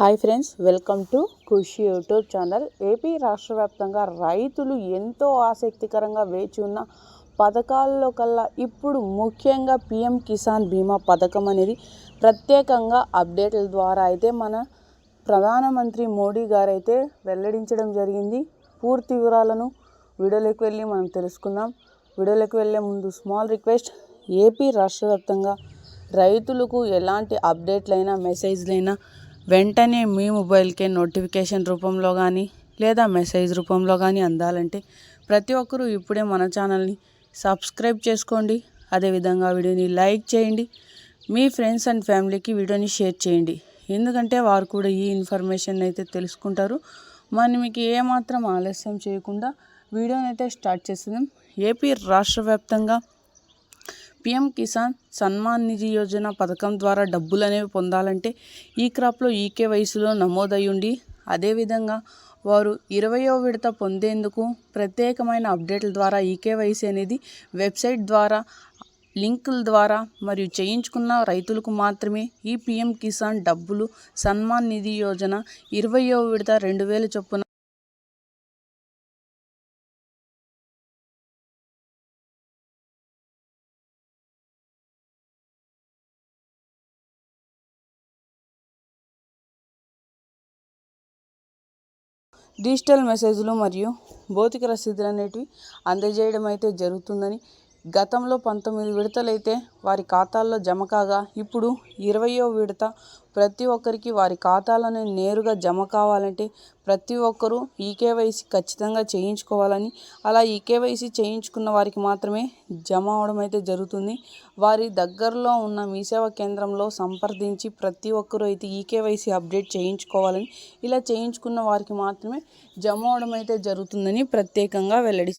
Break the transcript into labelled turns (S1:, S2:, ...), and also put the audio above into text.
S1: Hi friends welcome to Krishi YouTube channel. AP రాష్ట్ర వ్యాప్తంగా రైతులు ఎంతో ఆసక్తికరంగా వేచి ఉన్న పథకాల్లో కల్లా ఇప్పుడు ముఖ్యంగా పిఎం కిసాన్ బీమా పథకం అనేది ప్రత్యేకంగా అప్డేట్ల ద్వారా అయితే మన ప్రధానమంత్రి మోడీ గారు అయితే వెల్లడించడం జరిగింది. పూర్తి వివరాలను వీడియోలోకి వెళ్ళి మనం తెలుసుకుందాం. వీడియోలోకి వెళ్ళే ముందు స్మాల్ రిక్వెస్ట్ ఏపీ రాష్ట్ర వ్యాప్తంగా రైతులకు ఎలాంటి అప్డేట్లైనా మెసేజ్లైనా వెంటనే మీ మొబైల్కే నోటిఫికేషన్ రూపంలో కానీ లేదా మెసేజ్ రూపంలో కానీ అందాలంటే ప్రతి ఒక్కరూ ఇప్పుడే మన ఛానల్ని సబ్స్క్రైబ్ చేసుకోండి. అదేవిధంగా వీడియోని లైక్ చేయండి. మీ ఫ్రెండ్స్ అండ్ ఫ్యామిలీకి వీడియోని షేర్ చేయండి. ఎందుకంటే వారు కూడా ఈ ఇన్ఫర్మేషన్ అయితే తెలుసుకుంటారు. మనం మీకు ఏమాత్రం ఆలస్యం చేయకుండా వీడియోని అయితే స్టార్ట్ చేస్తున్నాం. ఏపీ రాష్ట్ర వ్యాప్తంగా పిఎం కిసాన్ సన్మాన్ నిధి యోజన పథకం ద్వారా డబ్బులు అనేవి పొందాలంటే ఈ క్రాప్లో ఈకే వయసులో నమోదయ్యుండి అదేవిధంగా వారు ఇరవయో విడత పొందేందుకు ప్రత్యేకమైన అప్డేట్ల ద్వారా ఈకేవైసీ అనేది వెబ్సైట్ ద్వారా లింకుల ద్వారా మరియు చేయించుకున్న రైతులకు మాత్రమే ఈ పిఎం కిసాన్ డబ్బులు సన్మాన్ నిధి యోజన ఇరవయో విడత రెండు వేల చొప్పున డిజిటల్ మెసేజ్లు మరియు భౌతిక రసీదులు అనేటివి అందజేయడం అయితే జరుగుతుందని గతంలో పంతొమ్మిది విడతలైతే వారి ఖాతాల్లో జమ కాగా ఇప్పుడు ఇరవయో విడత. ప్రతి ఒక్కరికి వారి ఖాతాలోనే నేరుగా జమ కావాలంటే ప్రతి ఒక్కరూ ఈ కేవైసీ ఖచ్చితంగా చేయించుకోవాలని అలా ఈ కేవైసీ చేయించుకున్న వారికి మాత్రమే జమ అవడం అయితే జరుగుతుంది. వారి దగ్గరలో ఉన్న మీ సేవా కేంద్రంలో సంప్రదించి ప్రతి ఒక్కరూ అయితే ఈ కేవైసీ అప్డేట్ చేయించుకోవాలని ఇలా చేయించుకున్న వారికి మాత్రమే జమ అవడం అయితే జరుగుతుందని ప్రత్యేకంగా వెల్లడి